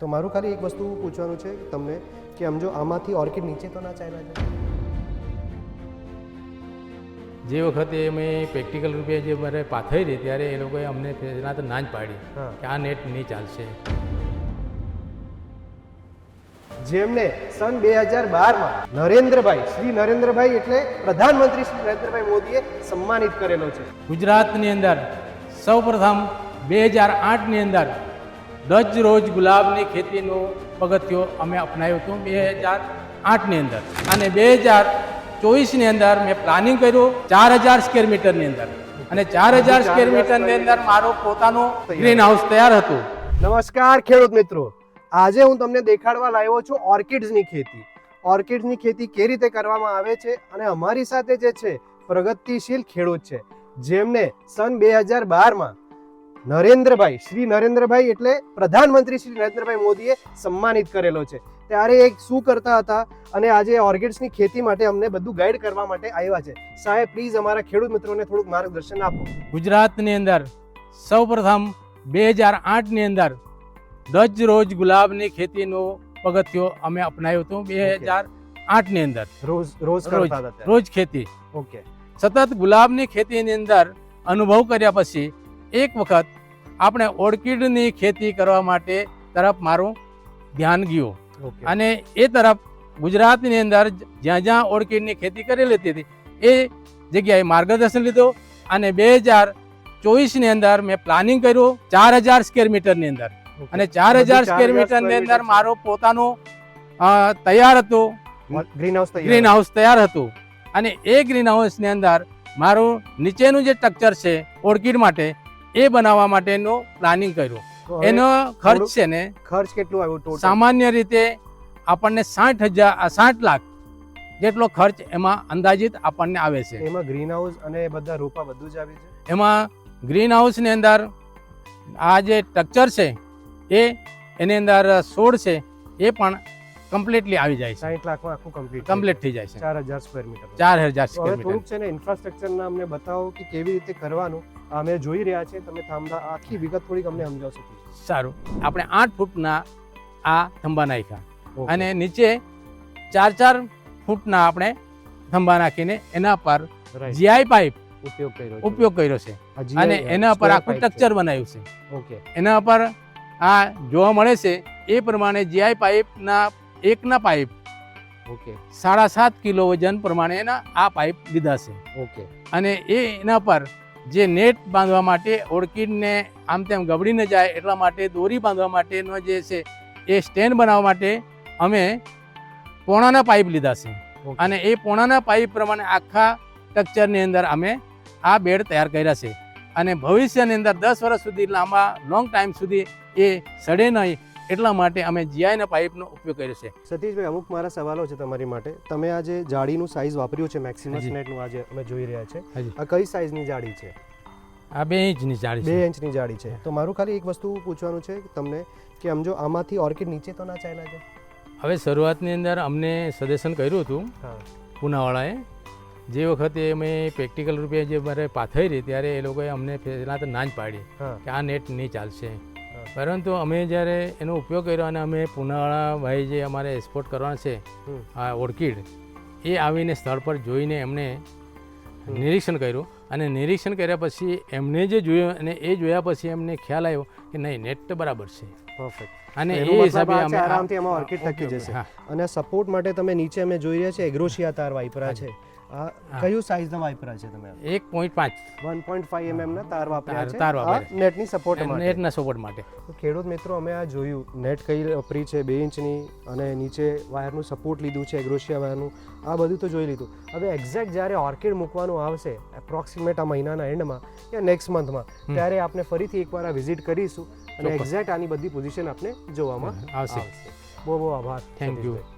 તો મારું ખાલી એક વસ્તુ પૂછવાનું છે તમને કે આમ જો આમાંથી ઓર્કિડ નીચે તો ના ચાલ્યા છે જે વખતે અમે પ્રેક્ટિકલ રૂપે જે મારે પાથરી હતી ત્યારે એ લોકોએ અમને પહેલાં તો ના જ પાડી. કે આ નેટ નહીં ચાલશે. જેમને સન બે હજાર બારમાં નરેન્દ્રભાઈ શ્રી નરેન્દ્રભાઈ એટલે પ્રધાનમંત્રી શ્રી નરેન્દ્રભાઈ મોદીએ સન્માનિત કરેલો છે. ગુજરાતની અંદર સૌપ્રથમ બે હજાર આઠની અંદર દસ રોજ ગુલાબની ખેતીનું પગથિયો અમે અપનાવ્યું હતું બે હજાર આઠની અંદર. અને બે હજાર ચોવીસની અંદર મેં પ્લાનિંગ કર્યું ચાર હજાર સ્ક્વેર મીટરની અંદર. અને ચાર હજાર સ્ક્વેર મીટરની અંદર મારો પોતાનું ગ્રીન હાઉસ તૈયાર હતું. નમસ્કાર ખેડૂત મિત્રો. આજે હું તમને દેખાડવા લાવ્યો છું ઓર્કિડ્સની ખેતી. ઓર્કિડ્સની ખેતી કેવી રીતે કરવામાં આવે છે અને અમારી સાથે જે છે પ્રગતિશીલ ખેડૂત છે. જેમને સન બે હજાર બારમાં નરેન્દ્રભાઈ શ્રી નરેન્દ્રભાઈ એટલે પ્રધાનમંત્રી શ્રી નરેન્દ્રભાઈ મોદીએ સન્માનિત કરેલો છે. ત્યારે એ શું કરતા હતા અને આજે ઓર્કિડ્સની ખેતી માટે અમને બધું ગાઈડ કરવા માટે આવ્યા છે. સાહેબ પ્લીઝ અમારા ખેડૂત મિત્રોને થોડુંક માર્ગદર્શન આપો. ગુજરાતની અંદર સૌપ્રથમ બે હજાર આઠની અંદર દસ રોજ ગુલાબની ખેતીનો પગથિયો અમે અપનાવ્યું હતું બે હજાર આઠની અંદર. રોજ રોજ રોજ ખેતી. ઓકે. સતત ગુલાબની ખેતીની અંદર અનુભવ કર્યા પછી એક વખત આપણે ઓર્કિડની ખેતી કરવા માટે તરફ મારું ધ્યાન ગયું. અને એ તરફ ગુજરાતની અંદર જ્યાં જ્યાં ઓર્કિડની ખેતી કરી લેતી હતી એ જગ્યાએ માર્ગદર્શન લીધું અને બે હજાર ચોવીસની અંદર મેં પ્લાનિંગ કર્યું ચાર હજાર સ્કેર મીટરની અંદર. અને ચાર હજાર સ્કેર મીટરની અંદર મારું પોતાનું તૈયાર હતું. ગ્રીન હાઉસ ગ્રીન હાઉસ તૈયાર હતું. અને એ ગ્રીન હાઉસની અંદર મારું નીચેનું જે સ્ટ્રક્ચર છે ઓર્કિડ માટે એ બનાવવા માટેનું પ્લાનિંગ કર્યું. એનો ખર્ચ છે ને ખર્ચ કેટલું આવ્યું ટોટલ સામાન્ય રીતે આપણને સાઠ હજાર સાઠ લાખ જેટલો ખર્ચ એમાં અંદાજિત આપણને આવે છે. એમાં ગ્રીન હાઉસ અને બધા રોપા બધું જ આવે છે? એમાં ગ્રીન હાઉસની અંદર આ જે સ્ટ્રક્ચર છે એ એની અંદર છોડ છે એ પણ કમ્પ્લીટલી આવી જાય છે. સાઠ લાખમાં આખું કમ્પ્લીટ કમ્પ્લીટ થઈ જાય છે. ચાર હજાર સ્ક્વેર મીટર ચાર હજાર સ્ક્વેર મીટર છે ને ઇન્ફ્રાસ્ટ્રક્ચરના અમને બતાવો કે કેવી રીતે કરવાનું? અમે જોઈ રહ્યા છીએ તમે થાંભલા આખી વિગત થોડીક અમને સમજાવશો સારું. આપણે આઠ ફૂટના આ થંભા નાખ્યા. અને નીચે ચાર ચાર ફૂટના આપણે થંભા નાખીને એના પર જીઆઈ પાઇપ ઉપયોગ કર્યો ઉપયોગ કર્યો છે. અને એના પર આખું સ્ટ્રક્ચર બનાવ્યું છે. ઓકે. એના પર આ જોવા મળે છે એ પ્રમાણે જીઆઈ પાઇપના એકના પાઇપ ઓકે. સાડા સાત કિલો વજન પ્રમાણે એના આ પાઇપ લીધા છે. ઓકે. અને એ એના પર જે નેટ બાંધવા માટે ઓર્કિડને આમ તેમ ગબડી ન જાય એટલા માટે દોરી બાંધવા માટેનો જે છે એ સ્ટેન્ડ બનાવવા માટે અમે પોણાના પાઇપ લીધા છે. અને એ પોણાના પાઇપ પ્રમાણે આખા સ્ટ્રક્ચરની અંદર અમે આ બેડ તૈયાર કર્યા છે. અને ભવિષ્યની અંદર દસ વર્ષ સુધી લાંબા લોંગ ટાઈમ સુધી એ સડે નહીં. એટલા માટે અમે જીઆઈના પાઇપનો ઉપયોગ કર્યો છે. સતીશભાઈ અમુક મારા સવાલો છે તમારી માટે. તમે આ જે જાળીનું સાઈઝ વાપર્યું છે મેક્સિમમ નેટનું આજે અમે જોઈ રહ્યા છે આ કઈ સાઈઝની જાળી છે? આ બે ઇંચની જાળી બે ઇંચની જાળી છે. તો મારું ખાલી એક વસ્તુ પૂછવાનું છે તમને કે આમ જો આમાંથી ઓર્કિડ નીચે તો ના ચાલ્યા છે હવે શરૂઆતની અંદર અમને સજેશન કર્યું હતું પૂનાવાળાએ. જે વખતે અમે પ્રેક્ટિકલ રૂપે જે મારે પાથરી ત્યારે એ લોકોએ અમને પહેલાં તો ના જ પાડી કે આ નેટ નહીં ચાલશે. પરંતુ અમે જ્યારે એનો ઉપયોગ કર્યો અને અમે પૂનાવાળા ભાઈ જે અમારે એક્સપોર્ટ કરવાના છે આ ઓર્કિડ એ આવીને સ્થળ પર જોઈને એમણે નિરીક્ષણ કર્યું અને નિરીક્ષણ કર્યા પછી એમને જે જોયું અને એ જોયા પછી એમને ખ્યાલ આવ્યો કે નહીં નેટ તો બરાબર છે. પરફેક્ટ અને એ હિસાબે અમે આરામથી એમાં ઓર્કિડ ટકી જશે. અને સપોર્ટ માટે તમે નીચે અમે જોઈ રહ્યા છે એગ્રોશિયા તાર વાપરા છે. કયું સાઈઝના વાપરા છે તમે? એક પોઈન્ટ પાંચ. વન પોઈન્ટ ફાઈવ એમએમ ના તાર વાપર્યા છે. તાર વાપર્યા નેટની સપોર્ટ માટે. નેટના સપોર્ટ માટે. ખેડૂત મિત્રો અમે આ જોયું. નેટ કઈ વાપરી છે બે ઇંચની અને નીચે વાયરનું સપોર્ટ લીધું છે એગ્રોશિયા વાયરનું આ બધું તો જોઈ લીધું. હવે એક્ઝેક્ટ જ્યારે ઓર્કિડ મૂકવાનું આવશે એપ્રોક્સિમેટ આ મહિનાના એન્ડમાં યા નેક્સ્ટ મંથમાં ત્યારે આપણે ફરીથી એકવાર આ વિઝિટ કરીશું અને એક્ઝેક્ટ આની બધી પોઝિશન આપણે જોવામાં આવશે. આવશે. બહુ બહુ આભાર. થેન્ક. સતીશભાઈ.